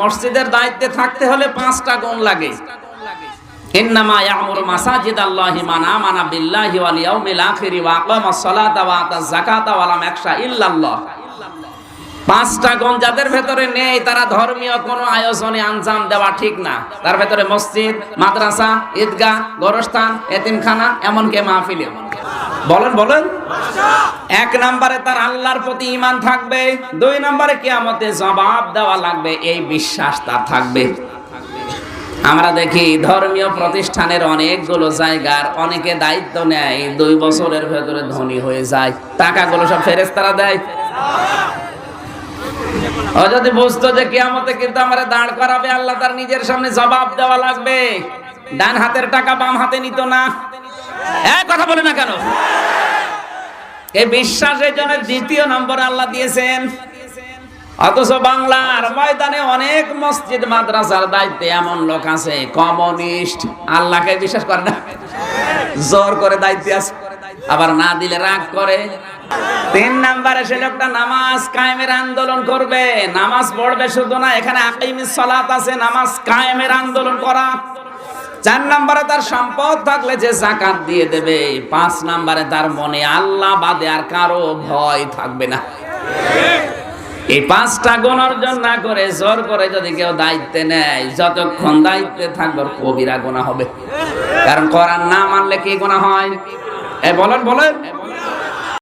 মসজিদের দায়িত্বে থাকতে হলে পাঁচটা গুণ লাগে। পাঁচটা যাদের ভেতরে নেই, তারা ধর্মীয় কোনো আয়োজনে আঞ্জাম দেওয়া ঠিক না। তার ভেতরে মসজিদ, মাদ্রাসা, ঈদগাহ, গোরস্থান, এতিমখানা, এমনকি মাহফিলে। বলেন বলেন। এক নম্বরে তার আল্লাহর প্রতি ঈমান থাকবে, দুই নম্বরে কিয়ামতে জবাব দেওয়া লাগবে, এই বিশ্বাস তার থাকবে। আমরা দেখি ধর্মীয় প্রতিষ্ঠানের অনেকগুলো জায়গার অনেকে দায়িত্ব নেয়, দুই বছরের ভেতরে ধনী হয়ে যায়, টাকাগুলো সব ফেরেস তারা দেয়। ও যদি বুঝতো যে কিয়ামতে কিন্তু আমরা দাঁড় করাবে, আল্লাহ তার নিজের সামনে জবাব দেওয়া লাগবে। ডান হাতের টাকা বাম হাতে নিত না। এক কথা বলে না কেন? এই বিশ্বাসের জন্য দ্বিতীয় নম্বর আল্লাহ দিয়েছেন। অথচ বাংলার ময়দানে অনেক মসজিদ, মাদ্রাসার দায়িত্বে এমন লোক আছে, কমিউনিস্ট। আল্লাহকে বিশ্বাস করে না? জোর করে দায়িত্বে আছে। আবার না দিলে রাগ করে। তিন নাম্বারে সে লোকটা নামাজ কায়েমের আন্দোলন করবে। নামাজ পড়বে শুধু না, এখানে আকিমিস সালাত আছে, নামাজ কায়েমের আন্দোলন করা। চার নম্বরে তার সম্পদ থাকলে যে জাকাত দিয়ে দেবে, পাঁচ নম্বরে তার মনে আল্লাহ বাদে আর কারও ভয় থাকবে না। এই পাঁচটা গুণ অর্জন না করে, জোর করে যদি কেউ দায়িত্বে নেয়, যতক্ষণ দায়িত্বে থাকবে কবিরা গোনা হবে। কারণ করার না মানলে কি গোনা হয়? এ বলেন বলেন।